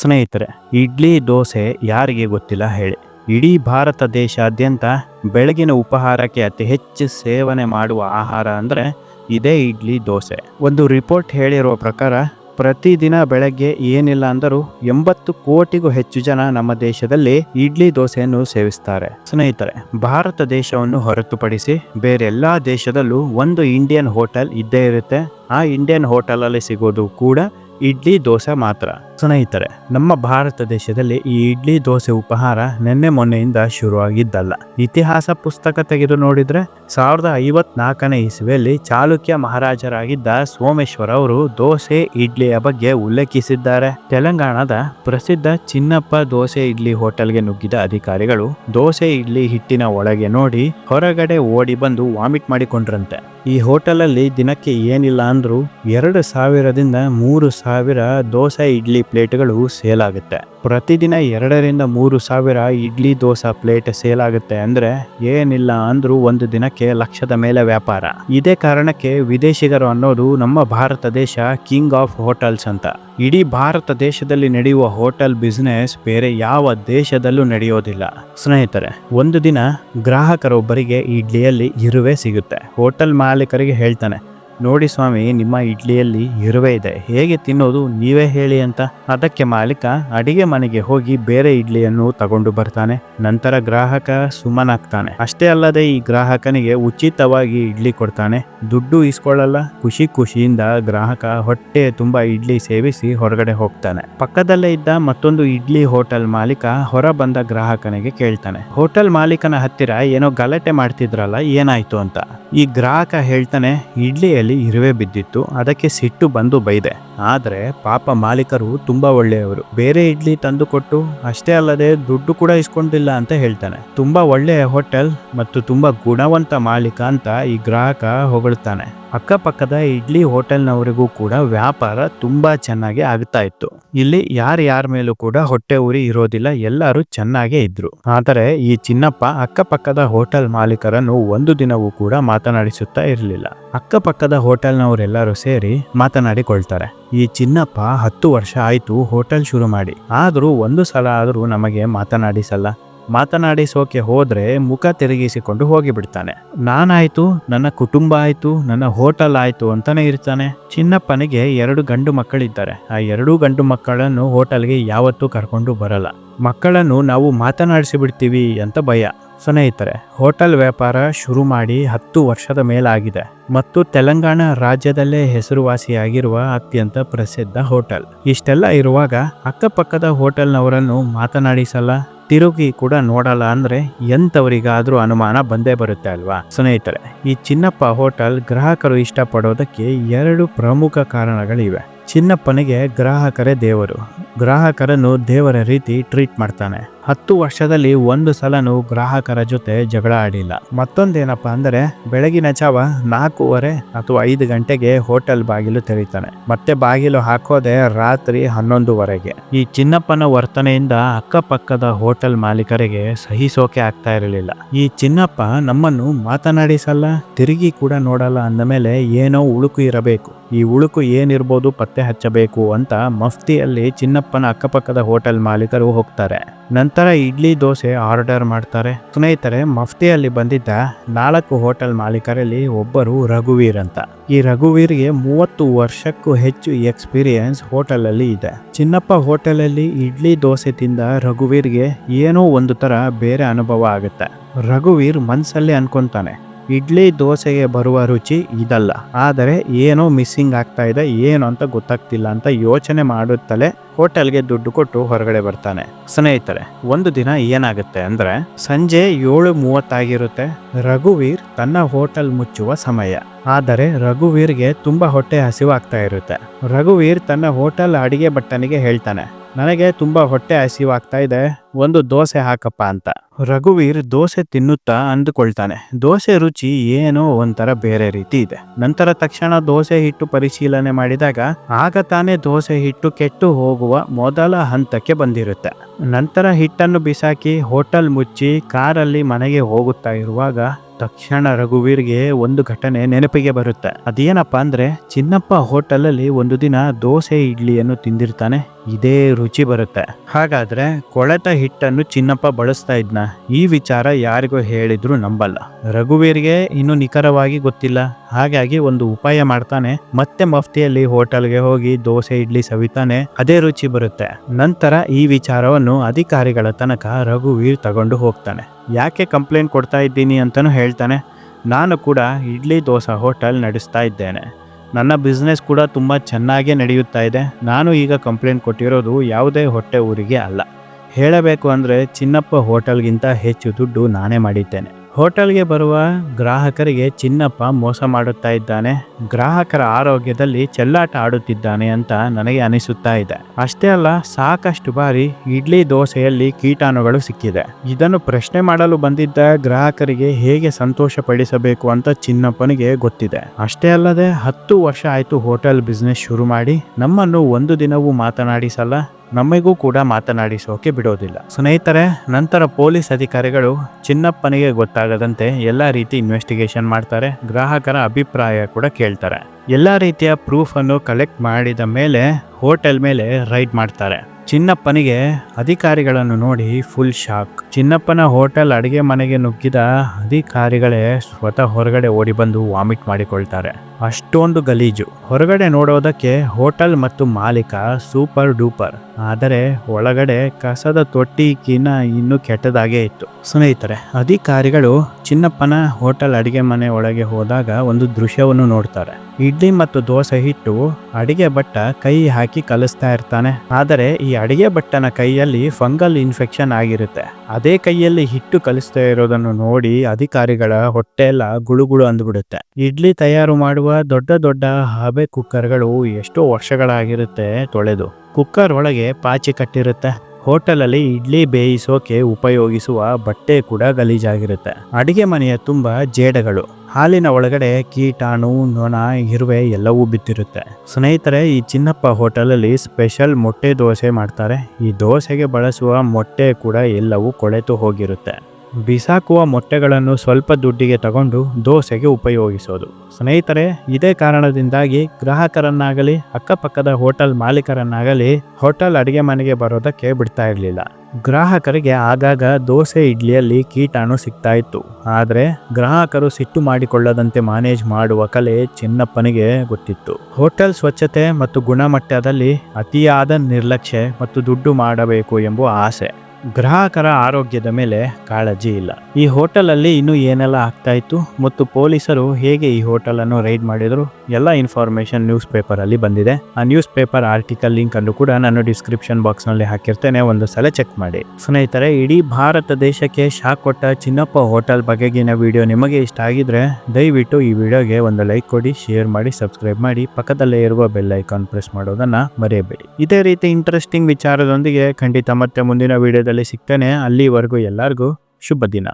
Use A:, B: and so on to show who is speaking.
A: ಸ್ನೇಹಿತರೆ, ಇಡ್ಲಿ ದೋಸೆ ಯಾರಿಗೆ ಗೊತ್ತಿಲ್ಲ ಹೇಳಿ. ಇಡೀ ಭಾರತ ದೇಶಾದ್ಯಂತ ಬೆಳಗಿನ ಉಪಹಾರಕ್ಕೆ ಅತಿ ಹೆಚ್ಚು ಸೇವನೆ ಮಾಡುವ ಆಹಾರ ಅಂದರೆ ಇದೇ ಇಡ್ಲಿ ದೋಸೆ. ಒಂದು ರಿಪೋರ್ಟ್ ಹೇಳಿರುವ ಪ್ರಕಾರ, ಪ್ರತಿದಿನ ಬೆಳಗ್ಗೆ ಏನಿಲ್ಲ ಅಂದರೂ ಎಂಬತ್ತು ಕೋಟಿಗೂ ಹೆಚ್ಚು ಜನ ನಮ್ಮ ದೇಶದಲ್ಲಿ ಇಡ್ಲಿ ದೋಸೆಯನ್ನು ಸೇವಿಸ್ತಾರೆ. ಸ್ನೇಹಿತರೆ, ಭಾರತ ದೇಶವನ್ನು ಹೊರತುಪಡಿಸಿ ಬೇರೆ ಎಲ್ಲ ದೇಶದಲ್ಲೂ ಒಂದು ಇಂಡಿಯನ್ ಹೋಟೆಲ್ ಇದ್ದೇ ಇರುತ್ತೆ. ಆ ಇಂಡಿಯನ್ ಹೋಟೆಲಲ್ಲಿ ಸಿಗೋದು ಕೂಡ ಇಡ್ಲಿ ದೋಸೆ ಮಾತ್ರ. ಸ್ನೇಹಿತರೆ, ನಮ್ಮ ಭಾರತ ದೇಶದಲ್ಲಿ ಈ ಇಡ್ಲಿ ದೋಸೆ ಉಪಹಾರ ನಿನ್ನೆ ಮೊನ್ನೆಯಿಂದ ಶುರುವಾಗಿದ್ದಲ್ಲ. ಇತಿಹಾಸ ಪುಸ್ತಕ ತೆಗೆದು ನೋಡಿದ್ರೆ, ಸಾವಿರದ ಐವತ್ನಾಲ್ಕನೇ ಇಸ್ವಿಯಲ್ಲಿ ಚಾಲುಕ್ಯ ಮಹಾರಾಜರಾಗಿದ್ದ ಸೋಮೇಶ್ವರ ಅವರು ದೋಸೆ ಇಡ್ಲಿಯ ಬಗ್ಗೆ ಉಲ್ಲೇಖಿಸಿದ್ದಾರೆ. ತೆಲಂಗಾಣದ ಪ್ರಸಿದ್ಧ ಚಿನ್ನಪ್ಪ ದೋಸೆ ಇಡ್ಲಿ ಹೋಟೆಲ್ಗೆ ನುಗ್ಗಿದ ಅಧಿಕಾರಿಗಳು ದೋಸೆ ಇಡ್ಲಿ ಹಿಟ್ಟಿನ ಒಳಗೆ ನೋಡಿ ಹೊರಗಡೆ ಓಡಿ ಬಂದು ವಾಮಿಟ್ ಮಾಡಿಕೊಂಡ್ರಂತೆ. ಈ ಹೋಟೆಲಲ್ಲಿ ದಿನಕ್ಕೆ ಏನಿಲ್ಲ ಅಂದ್ರೂ ಎರಡು ಸಾವಿರದಿಂದ ಮೂರು ಸಾವಿರ ದೋಸೆ ಇಡ್ಲಿ ಪ್ಲೇಟ್ಗಳು ಸೇಲ್ ಆಗುತ್ತೆ ಪ್ರತಿದಿನ ಎರಡರಿಂದ ಮೂರು ಸಾವಿರ ಇಡ್ಲಿ ದೋಸೆ ಪ್ಲೇಟ್ ಸೇಲ್ ಆಗುತ್ತೆ ಅಂದ್ರೆ ಏನಿಲ್ಲ ಅಂದ್ರೂ ಒಂದು ದಿನಕ್ಕೆ ಲಕ್ಷದ ಮೇಲೆ ವ್ಯಾಪಾರ. ಇದೇ ಕಾರಣಕ್ಕೆ ವಿದೇಶಿಗರು ಅನ್ನೋದು ನಮ್ಮ ಭಾರತ ದೇಶ ಕಿಂಗ್ ಆಫ್ ಹೋಟೆಲ್ಸ್ ಅಂತ. ಇಡೀ ಭಾರತ ದೇಶದಲ್ಲಿ ನಡೆಯುವ ಹೋಟೆಲ್ ಬಿಸ್ನೆಸ್ ಬೇರೆ ಯಾವ ದೇಶದಲ್ಲೂ ನಡೆಯೋದಿಲ್ಲ. ಸ್ನೇಹಿತರೆ, ಒಂದು ದಿನ ಗ್ರಾಹಕರೊಬ್ಬರಿಗೆ ಇಡ್ಲಿಯಲ್ಲಿ ಇರುವೆ ಸಿಗುತ್ತೆ. ಹೋಟೆಲ್ ಮಾಲೀಕರಿಗೆ ಹೇಳ್ತಾನೆ. ನೋಡಿ ಸ್ವಾಮಿ, ನಿಮ್ಮ ಇಡ್ಲಿಯಲ್ಲಿ ಇರುವೆ ಇದೆ. ಹೇಗೆ ತಿನ್ನೋದು ನೀವೇ ಹೇಳಿ ಅಂತ. ಅದಕ್ಕೆ ಮಾಲೀಕ ಅಡಿಗೆ ಮನೆಗೆ ಹೋಗಿ ಬೇರೆ ಇಡ್ಲಿಯನ್ನು ತಗೊಂಡು ಬರ್ತಾನೆ. ನಂತರ ಗ್ರಾಹಕ ಸುಮ್ಮನಾಗ್ತಾನೆ. ಅಷ್ಟೇ ಅಲ್ಲದೆ ಈ ಗ್ರಾಹಕನಿಗೆ ಉಚಿತವಾಗಿ ಇಡ್ಲಿ ಕೊಡ್ತಾನೆ. ದುಡ್ಡು ಇಸ್ಕೊಳ್ಳಲ್ಲ, ಖುಷಿ ಖುಷಿಯಿಂದ ಗ್ರಾಹಕ ಹೊಟ್ಟೆ ತುಂಬಾ ಇಡ್ಲಿ ಸೇವಿಸಿ ಹೊರಗಡೆ ಹೋಗ್ತಾನೆ. ಪಕ್ಕದಲ್ಲೇ ಇದ್ದ ಮತ್ತೊಂದು ಇಡ್ಲಿ ಹೋಟೆಲ್ ಮಾಲೀಕ ಹೊರ ಬಂದ ಗ್ರಾಹಕನಿಗೆ ಕೇಳ್ತಾನೆ. ಹೋಟೆಲ್ ಮಾಲೀಕನ ಹತ್ತಿರ ಏನೋ ಗಲಾಟೆ ಮಾಡ್ತಿದ್ರಲ್ಲ, ಏನಾಯ್ತು ಅಂತ. ಈ ಗ್ರಾಹಕ ಹೇಳ್ತಾನೆ, ಇಡ್ಲಿಯಲ್ಲಿ ಇರುವೆ ಬಿದ್ದಿತ್ತು. ಅದಕ್ಕೆ ಸಿಟ್ಟು ಬಂದು ಬೈದೆ. ಆದರೆ ಪಾಪ ಮಾಲೀಕರು ತುಂಬ ಒಳ್ಳೆಯವರು. ಬೇರೆ ಇಡ್ಲಿ ತಂದು ಕೊಟ್ಟು ಅಷ್ಟೇ ಅಲ್ಲದೆ ದುಡ್ಡು ಕೂಡ ಇಸ್ಕೊಂಡಿಲ್ಲ ಅಂತ ಹೇಳ್ತಾನೆ. ತುಂಬಾ ಒಳ್ಳೆಯ ಹೋಟೆಲ್ ಮತ್ತು ತುಂಬಾ ಗುಣವಂತ ಮಾಲೀಕ ಅಂತ ಈ ಗ್ರಾಹಕ ಹೊಗಳ್ತಾನೆ. ಅಕ್ಕಪಕ್ಕದ ಇಡ್ಲಿ ಹೋಟೆಲ್ನವರಿಗೂ ಕೂಡ ವ್ಯಾಪಾರ ತುಂಬಾ ಚೆನ್ನಾಗಿ ಆಗ್ತಾ ಇತ್ತು. ಇಲ್ಲಿ ಯಾರ ಯಾರ ಮೇಲೂ ಕೂಡ ಹೊಟ್ಟೆ ಉರಿ ಇರೋದಿಲ್ಲ, ಎಲ್ಲರೂ ಚೆನ್ನಾಗೇ ಇದ್ರು. ಆದರೆ ಈ ಚಿನ್ನಪ್ಪ ಅಕ್ಕಪಕ್ಕದ ಹೋಟೆಲ್ ಮಾಲೀಕರನ್ನು ಒಂದು ದಿನವೂ ಕೂಡ ಮಾತನಾಡಿಸುತ್ತಾ ಇರಲಿಲ್ಲ. ಅಕ್ಕಪಕ್ಕದ ಹೋಟೆಲ್ನವರೆಲ್ಲರೂ ಸೇರಿ ಮಾತನಾಡಿಕೊಳ್ತಾರೆ. ಈ ಚಿನ್ನಪ್ಪ ಹತ್ತು ವರ್ಷ ಆಯ್ತು ಹೋಟೆಲ್ ಶುರು ಮಾಡಿ ಆದರೂ ಒಂದು ಸಲ ಆದರೂ ನಮಗೆ ಮಾತನಾಡಿಸಲ್ಲ. ಮಾತನಾಡಿಸೋಕೆ ಹೋದ್ರೆ ಮುಖ ತಿರುಗಿಸಿಕೊಂಡು ಹೋಗಿಬಿಡ್ತಾನೆ. ನಾನಾಯಿತು, ನನ್ನ ಕುಟುಂಬ ಆಯ್ತು, ನನ್ನ ಹೋಟೆಲ್ ಆಯ್ತು ಅಂತಾನೆ ಇರ್ತಾನೆ. ಚಿನ್ನಪ್ಪನಿಗೆ ಎರಡು ಗಂಡು ಮಕ್ಕಳಿದ್ದಾರೆ. ಆ ಎರಡೂ ಗಂಡು ಮಕ್ಕಳನ್ನು ಹೋಟೆಲ್ಗೆ ಯಾವತ್ತೂ ಕರ್ಕೊಂಡು ಬರಲ್ಲ. ಮಕ್ಕಳನ್ನು ನಾವು ಮಾತನಾಡಿಸಿ ಬಿಡ್ತೀವಿ ಅಂತ ಭಯ. ಸ್ನೇಹಿತರೆ, ಹೋಟೆಲ್ ವ್ಯಾಪಾರ ಶುರು ಮಾಡಿ ಹತ್ತು ವರ್ಷದ ಮೇಲಾಗಿದೆ. ಮತ್ತು ತೆಲಂಗಾಣ ರಾಜ್ಯದಲ್ಲೇ ಹೆಸರುವಾಸಿಯಾಗಿರುವ ಅತ್ಯಂತ ಪ್ರಸಿದ್ಧ ಹೋಟೆಲ್. ಇಷ್ಟೆಲ್ಲ ಇರುವಾಗ ಅಕ್ಕಪಕ್ಕದ ಹೋಟೆಲ್ನವರನ್ನು ಮಾತನಾಡಿಸಲ್ಲ ತಿರುಗಿ ಕೂಡ ನೋಡಲ್ಲ ಅಂದ್ರೆ ಎಂತವರಿಗಾದ್ರೂ ಅನುಮಾನ ಬಂದೇ ಬರುತ್ತೆ ಅಲ್ವಾ? ಸ್ನೇಹಿತರೆ, ಈ ಚಿನ್ನಪ್ಪ ಹೋಟೆಲ್ ಗ್ರಾಹಕರು ಇಷ್ಟಪಡೋದಕ್ಕೆ ಎರಡು ಪ್ರಮುಖ ಕಾರಣಗಳಿವೆ. ಚಿನ್ನಪ್ಪನಿಗೆ ಗ್ರಾಹಕರೇ ದೇವರು. ಗ್ರಾಹಕರನ್ನು ದೇವರ ರೀತಿ ಟ್ರೀಟ್ ಮಾಡ್ತಾನೆ. ಹತ್ತು ವರ್ಷದಲ್ಲಿ ಒಂದು ಸಲನೂ ಗ್ರಾಹಕರ ಜೊತೆ ಜಗಳ ಆಡಿಲ್ಲ. ಮತ್ತೊಂದೇನಪ್ಪ ಅಂದರೆ, ಬೆಳಗಿನ ಜಾವ ನಾಲ್ಕೂವರೆ ಅಥವಾ ಐದು ಗಂಟೆಗೆ ಹೋಟೆಲ್ ಬಾಗಿಲು ತೆರೀತಾನೆ. ಮತ್ತೆ ಬಾಗಿಲು ಹಾಕೋದೆ ರಾತ್ರಿ ಹನ್ನೊಂದುವರೆಗೆ. ಈ ಚಿನ್ನಪ್ಪನ ವರ್ತನೆಯಿಂದ ಅಕ್ಕಪಕ್ಕದ ಹೋಟೆಲ್ ಮಾಲೀಕರಿಗೆ ಸಹಿಸೋಕೆ ಆಗ್ತಾ ಇರಲಿಲ್ಲ. ಈ ಚಿನ್ನಪ್ಪ ನಮ್ಮನ್ನು ಮಾತನಾಡಿಸಲ್ಲ, ತಿರುಗಿ ಕೂಡ ನೋಡಲ್ಲ ಅಂದ ಮೇಲೆ ಏನೋ ಉಳುಕು ಇರಬೇಕು. ಈ ಉಳುಕು ಏನಿರ್ಬೋದು ಪತ್ತೆ ಹಚ್ಚಬೇಕು ಅಂತ ಮಫ್ತಿಯಲ್ಲಿ ಚಿನ್ನಪ್ಪನ ಅಕ್ಕಪಕ್ಕದ ಹೋಟೆಲ್ ಮಾಲೀಕರು ಹೋಗ್ತಾರೆ. ನಂತರ ಇಡ್ಲಿ ದೋಸೆ ಆರ್ಡರ್ ಮಾಡ್ತಾರೆ. ಸ್ನೇಹಿತರೆ, ಮಫ್ತಿಯಲ್ಲಿ ಬಂದಿದ್ದ ನಾಲ್ಕು ಹೋಟೆಲ್ ಮಾಲೀಕರಲ್ಲಿ ಒಬ್ಬರು ರಘುವೀರ್ ಅಂತ. ಈ ರಘುವೀರ್ಗೆ ಮೂವತ್ತು ವರ್ಷಕ್ಕೂ ಹೆಚ್ಚು ಎಕ್ಸ್ಪೀರಿಯನ್ಸ್ ಹೋಟೆಲಲ್ಲಿ ಇದೆ. ಚಿನ್ನಪ್ಪ ಹೋಟೆಲಲ್ಲಿ ಇಡ್ಲಿ ದೋಸೆ ತಿಂದ ರಘುವೀರ್ಗೆ ಏನೋ ಒಂದು ತರ ಬೇರೆ ಅನುಭವ ಆಗುತ್ತೆ. ರಘುವೀರ್ ಮನ್ಸಲ್ಲಿ ಅನ್ಕೊಂತಾನೆ. ಇಡ್ಲಿ ದೋಸೆಗೆ ಬರುವ ರುಚಿ ಇದಲ್ಲ. ಆದರೆ ಏನೋ ಮಿಸ್ಸಿಂಗ್ ಆಗ್ತಾ ಇದೆ, ಏನು ಅಂತ ಗೊತ್ತಾಗ್ತಿಲ್ಲ ಅಂತ ಯೋಚನೆ ಮಾಡುತ್ತಲೇ ಹೋಟೆಲ್ಗೆ ದುಡ್ಡು ಕೊಟ್ಟು ಹೊರಗಡೆ ಬರ್ತಾನೆ. ಸ್ನೇಹಿತರೆ, ಒಂದು ದಿನ ಏನಾಗುತ್ತೆ ಅಂದ್ರೆ ಸಂಜೆ ಏಳು ಮೂವತ್ತಾಗಿರುತ್ತೆ ರಘುವೀರ್ ತನ್ನ ಹೋಟೆಲ್ ಮುಚ್ಚುವ ಸಮಯ. ಆದರೆ ರಘುವೀರ್ಗೆ ತುಂಬಾ ಹೊಟ್ಟೆ ಹಸಿವಾಗ್ತಾ ಇರುತ್ತೆ. ರಘುವೀರ್ ತನ್ನ ಹೋಟೆಲ್ ಅಡಿಗೆ ಭಟ್ಟನಿಗೆ ಹೇಳ್ತಾನೆ ನನಗೆ ತುಂಬಾ ಹೊಟ್ಟೆ ಹಸಿವಾಗ್ತಾ ಇದೆ, ಒಂದು ದೋಸೆ ಹಾಕಪ್ಪ ಅಂತ. ರಘುವೀರ್ ದೋಸೆ ತಿನ್ನುತ್ತಾ ಅಂದುಕೊಳ್ತಾನೆ. ದೋಸೆ ರುಚಿ ಏನೋ ಒಂಥರ ಬೇರೆ ರೀತಿ ಇದೆ. ನಂತರ ತಕ್ಷಣ ದೋಸೆ ಹಿಟ್ಟು ಪರಿಶೀಲನೆ ಮಾಡಿದಾಗ, ಆಗ ತಾನೇ ದೋಸೆ ಹಿಟ್ಟು ಕೆಟ್ಟು ಹೋಗುವ ಮೊದಲ ಹಂತಕ್ಕೆ ಬಂದಿರುತ್ತೆ. ನಂತರ ಹಿಟ್ಟನ್ನು ಬಿಸಾಕಿ ಹೋಟೆಲ್ ಮುಚ್ಚಿ ಕಾರಲ್ಲಿ ಮನೆಗೆ ಹೋಗುತ್ತಾ ಇರುವಾಗ ತಕ್ಷಣ ರಘುವೀರ್ಗೆ ಒಂದು ಘಟನೆ ನೆನಪಿಗೆ ಬರುತ್ತೆ. ಅದೇನಪ್ಪ ಅಂದ್ರೆ, ಚಿನ್ನಪ್ಪ ಹೋಟೆಲಲ್ಲಿ ಒಂದು ದಿನ ದೋಸೆ ಇಡ್ಲಿಯನ್ನು ತಿಂದಿರ್ತಾನೆ. ಇದೇ ರುಚಿ ಬರುತ್ತೆ. ಹಾಗಾದ್ರೆ ಕೊಳೆತ ಹಿಟ್ಟನ್ನು ಚಿನ್ನಪ್ಪ ಬಳಸ್ತಾ ಇದ್ನ. ಈ ವಿಚಾರ ಯಾರಿಗೂ ಹೇಳಿದ್ರು ನಂಬಲ್ಲ. ರಘುವೀರ್ಗೆ ಇನ್ನು ನಿಖರವಾಗಿ ಗೊತ್ತಿಲ್ಲ. ಹಾಗಾಗಿ ಒಂದು ಉಪಾಯ ಮಾಡ್ತಾನೆ. ಮತ್ತೆ ಮಫ್ತಿಯಲ್ಲಿ ಹೋಟೆಲ್ಗೆ ಹೋಗಿ ದೋಸೆ, ಇಡ್ಲಿ ಸವಿತಾನೆ. ಅದೇ ರುಚಿ ಬರುತ್ತೆ. ನಂತರ ಈ ವಿಚಾರವನ್ನು ಅಧಿಕಾರಿಗಳ ತನಕ ರಘುವೀರ್ ತಗೊಂಡು ಹೋಗ್ತಾನೆ. ಯಾಕೆ ಕಂಪ್ಲೇಂಟ್ ಕೊಡ್ತಾ ಇದ್ದೀನಿ ಅಂತಲೂ ಹೇಳ್ತಾನೆ. ನಾನು ಕೂಡ ಇಡ್ಲಿ, ದೋಸೆ, ಹೋಟೆಲ್ ನಡೆಸ್ತಾ ಇದ್ದೇನೆ. ನನ್ನ ಬಿಸ್ನೆಸ್ ಕೂಡ ತುಂಬ ಚೆನ್ನಾಗೇ ನಡೆಯುತ್ತಾ ಇದೆ. ನಾನು ಈಗ ಕಂಪ್ಲೇಂಟ್ ಕೊಟ್ಟಿರೋದು ಯಾವುದೇ ಹೊಟ್ಟೆ ಊರಿಗೆ ಅಲ್ಲ. ಹೇಳಬೇಕು ಅಂದರೆ ಚಿನ್ನಪ್ಪ ಹೋಟೆಲ್ಗಿಂತ ಹೆಚ್ಚು ದುಡ್ಡು ನಾನೇ ಮಾಡಿದ್ದೇನೆ. ಹೋಟೆಲ್ಗೆ ಬರುವ ಗ್ರಾಹಕರಿಗೆ ಚಿನ್ನಪ್ಪ ಮೋಸ ಮಾಡುತ್ತಾ ಇದ್ದಾನೆ. ಗ್ರಾಹಕರ ಆರೋಗ್ಯದಲ್ಲಿ ಚೆಲ್ಲಾಟ ಆಡುತ್ತಿದ್ದಾನೆ ಅಂತ ನನಗೆ ಅನಿಸುತ್ತಾ ಇದೆ. ಅಷ್ಟೇ ಅಲ್ಲ, ಸಾಕಷ್ಟು ಬಾರಿ ಇಡ್ಲಿ ದೋಸೆಯಲ್ಲಿ ಕೀಟಾಣುಗಳು ಸಿಕ್ಕಿದೆ. ಇದನ್ನು ಪ್ರಶ್ನೆ ಮಾಡಲು ಬಂದಿದ್ದ ಗ್ರಾಹಕರಿಗೆ ಹೇಗೆ ಸಂತೋಷ ಪಡಿಸಬೇಕು ಅಂತ ಚಿನ್ನಪ್ಪನಿಗೆ ಗೊತ್ತಿದೆ. ಅಷ್ಟೇ ಅಲ್ಲದೆ ಹತ್ತು ವರ್ಷ ಆಯ್ತು ಹೋಟೆಲ್ ಬಿಸ್ನೆಸ್ ಶುರು ಮಾಡಿ. ನಮ್ಮನ್ನು ಒಂದು ದಿನವೂ ಮಾತನಾಡಿಸಲ್ಲ. ನಮಗೂ ಕೂಡ ಮಾತನಾಡಿಸೋಕೆ ಬಿಡೋದಿಲ್ಲ. ಸ್ನೇಹಿತರೆ, ನಂತರ ಪೊಲೀಸ್ ಅಧಿಕಾರಿಗಳು ಚಿನ್ನಪ್ಪನಿಗೆ ಗೊತ್ತಾಗದಂತೆ ಎಲ್ಲ ರೀತಿ ಇನ್ವೆಸ್ಟಿಗೇಷನ್ ಮಾಡ್ತಾರೆ. ಗ್ರಾಹಕರ ಅಭಿಪ್ರಾಯ ಕೂಡ ಕೇಳ್ತಾರೆ. ಎಲ್ಲ ರೀತಿಯ ಪ್ರೂಫ್ ಅನ್ನು ಕಲೆಕ್ಟ್ ಮಾಡಿದ ಮೇಲೆ ಹೋಟೆಲ್ ಮೇಲೆ ರೈಡ್ ಮಾಡ್ತಾರೆ. ಚಿನ್ನಪ್ಪನಿಗೆ ಅಧಿಕಾರಿಗಳನ್ನು ನೋಡಿ ಫುಲ್ ಶಾಕ್ ಚಿನ್ನಪ್ಪನ ಹೋಟೆಲ್ ಅಡಿಗೆ ಮನೆಗೆ ನುಗ್ಗಿದ ಅಧಿಕಾರಿಗಳೇ ಸ್ವತಃ ಹೊರಗಡೆ ಓಡಿ ಬಂದು ವಾಮಿಟ್ ಮಾಡಿಕೊಳ್ತಾರೆ. ಅಷ್ಟೊಂದು ಗಲೀಜು. ಹೊರಗಡೆ ನೋಡೋದಕ್ಕೆ ಹೋಟೆಲ್ ಮತ್ತು ಮಾಲೀಕ ಸೂಪರ್ ಡೂಪರ್. ಆದರೆ ಒಳಗಡೆ ಕಸದ ತೊಟ್ಟಿಕಿನ ಇನ್ನೂ ಕೆಟ್ಟದಾಗೇ ಇತ್ತು. ಸ್ನೇಹಿತರೆ, ಅಧಿಕಾರಿಗಳು ಚಿನ್ನಪ್ಪನ ಹೋಟೆಲ್ ಅಡಿಗೆ ಮನೆ ಒಳಗೆ ಹೋದಾಗ ಒಂದು ದೃಶ್ಯವನ್ನು ನೋಡ್ತಾರೆ. ಇಡ್ಲಿ ಮತ್ತು ದೋಸೆ ಹಿಟ್ಟು ಅಡಿಗೆ ಭಟ್ಟ ಕೈ ಹಾಕಿ ಕಲಿಸ್ತಾ ಇರ್ತಾನೆ. ಆದರೆ ಈ ಅಡಿಗೆ ಭಟ್ಟನ ಕೈಯಲ್ಲಿ ಫಂಗಲ್ ಇನ್ಫೆಕ್ಷನ್ ಆಗಿರುತ್ತೆ. ಅದೇ ಕೈಯಲ್ಲಿ ಹಿಟ್ಟು ಕಲಿಸ್ತಾ ಇರೋದನ್ನು ನೋಡಿ ಅಧಿಕಾರಿಗಳ ಹೊಟ್ಟೆ ಎಲ್ಲ ಗುಳುಗುಳು ಅಂದ್ಬಿಡುತ್ತೆ. ಇಡ್ಲಿ ತಯಾರು ಮಾಡುವ ದೊಡ್ಡ ದೊಡ್ಡ ಹಬೆ ಕುಕ್ಕರ್ಗಳು ಎಷ್ಟೋ ವರ್ಷಗಳಾಗಿರುತ್ತೆ ತೊಳೆದು. ಕುಕ್ಕರ್ ಒಳಗೆ ಪಾಚಿ ಕಟ್ಟಿರುತ್ತೆ. ಹೋಟೆಲಲ್ಲಿ ಇಡ್ಲಿ ಬೇಯಿಸೋಕೆ ಉಪಯೋಗಿಸುವ ಬಟ್ಟೆ ಕೂಡ ಗಲೀಜಾಗಿರುತ್ತೆ. ಅಡಿಗೆ ಮನೆಯ ತುಂಬ ಜೇಡಗಳು. ಹಾಲಿನ ಒಳಗಡೆ ಕೀಟಾಣು ನೊಣ, ಇರುವೆ ಎಲ್ಲವೂ ಬಿದ್ದಿರುತ್ತೆ. ಸ್ನೇಹಿತರೆ, ಈ ಚಿನ್ನಪ್ಪ ಹೋಟೆಲಲ್ಲಿ ಸ್ಪೆಷಲ್ ಮೊಟ್ಟೆ ದೋಸೆ ಮಾಡ್ತಾರೆ. ಈ ದೋಸೆಗೆ ಬಳಸುವ ಮೊಟ್ಟೆ ಕೂಡ ಎಲ್ಲವೂ ಕೊಳೆತು ಹೋಗಿರುತ್ತೆ. ಬಿಸಾಕುವ ಮೊಟ್ಟೆಗಳನ್ನು ಸ್ವಲ್ಪ ದುಡ್ಡಿಗೆ ತಗೊಂಡು ದೋಸೆಗೆ ಉಪಯೋಗಿಸೋದು. ಸ್ನೇಹಿತರೆ, ಇದೇ ಕಾರಣದಿಂದಾಗಿ ಗ್ರಾಹಕರನ್ನಾಗಲಿ, ಅಕ್ಕಪಕ್ಕದ ಹೋಟೆಲ್ ಮಾಲೀಕರನ್ನಾಗಲಿ ಹೋಟೆಲ್ ಅಡಿಗೆ ಮನೆಗೆ ಬರೋದಕ್ಕೆ ಬಿಡ್ತಾ ಇರಲಿಲ್ಲ. ಗ್ರಾಹಕರಿಗೆ ಆಗಾಗ ದೋಸೆ, ಇಡ್ಲಿಯಲ್ಲಿ ಕೀಟಾಣು ಸಿಗ್ತಾ ಇತ್ತು. ಆದರೆ ಗ್ರಾಹಕರು ಸಿಟ್ಟು ಮಾಡಿಕೊಳ್ಳದಂತೆ ಮ್ಯಾನೇಜ್ ಮಾಡುವ ಕಲೆ ಚಿನ್ನಪ್ಪನಿಗೆ ಗೊತ್ತಿತ್ತು. ಹೋಟೆಲ್ ಸ್ವಚ್ಛತೆ ಮತ್ತು ಗುಣಮಟ್ಟದಲ್ಲಿ ಅತಿಯಾದ ನಿರ್ಲಕ್ಷ್ಯ ಮತ್ತು ದುಡ್ಡು ಮಾಡಬೇಕು ಎಂಬ ಆಸೆ. ಗ್ರಾಹಕರ ಆರೋಗ್ಯದ ಮೇಲೆ ಕಾಳಜಿ ಇಲ್ಲ. ಈ ಹೋಟೆಲಲ್ಲಿ ಇನ್ನೂ ಏನೆಲ್ಲ ಆಗ್ತಾ ಇತ್ತು ಮತ್ತು ಪೊಲೀಸರು ಹೇಗೆ ಈ ಹೋಟೆಲನ್ನು ರೈಡ್ ಮಾಡಿದರು, ಎಲ್ಲ ಇನ್ಫಾರ್ಮೇಶನ್ ನ್ಯೂಸ್ ಪೇಪರಲ್ಲಿ ಬಂದಿದೆ. ಆ ನ್ಯೂಸ್ ಪೇಪರ್ ಆರ್ಟಿಕಲ್ ಲಿಂಕ್ ಅನ್ನು ಕೂಡ ನಾನು ಡಿಸ್ಕ್ರಿಪ್ಷನ್ ಬಾಕ್ಸ್ನಲ್ಲಿ ಹಾಕಿರ್ತೇನೆ, ಒಂದು ಸಲ ಚೆಕ್ ಮಾಡಿ. ಸ್ನೇಹಿತರೆ, ಇಡೀ ಭಾರತ ದೇಶಕ್ಕೆ ಶಾಕ್ ಕೊಟ್ಟ ಚಿನ್ನಪ್ಪ ಹೋಟೆಲ್ ಬಗೆಗಿನ ವಿಡಿಯೋ ನಿಮಗೆ ಇಷ್ಟ ಆಗಿದ್ರೆ ದಯವಿಟ್ಟು ಈ ವಿಡಿಯೋಗೆ ಒಂದು ಲೈಕ್ ಕೊಡಿ, ಶೇರ್ ಮಾಡಿ, ಸಬ್ಸ್ಕ್ರೈಬ್ ಮಾಡಿ, ಪಕ್ಕದಲ್ಲೇ ಇರುವ ಬೆಲ್ ಐಕಾನ್ ಪ್ರೆಸ್ ಮಾಡೋದನ್ನ ಮರೆಯಬೇಡಿ. ಇದೇ ರೀತಿ ಇಂಟ್ರೆಸ್ಟಿಂಗ್ ವಿಚಾರದೊಂದಿಗೆ ಖಂಡಿತ ಮತ್ತೆ ಮುಂದಿನ ವಿಡಿಯೋದಲ್ಲಿ ಸಿಗ್ತೇನೆ. ಅಲ್ಲಿವರೆಗೂ ಎಲ್ಲರಿಗೂ ಶುಭ ದಿನ.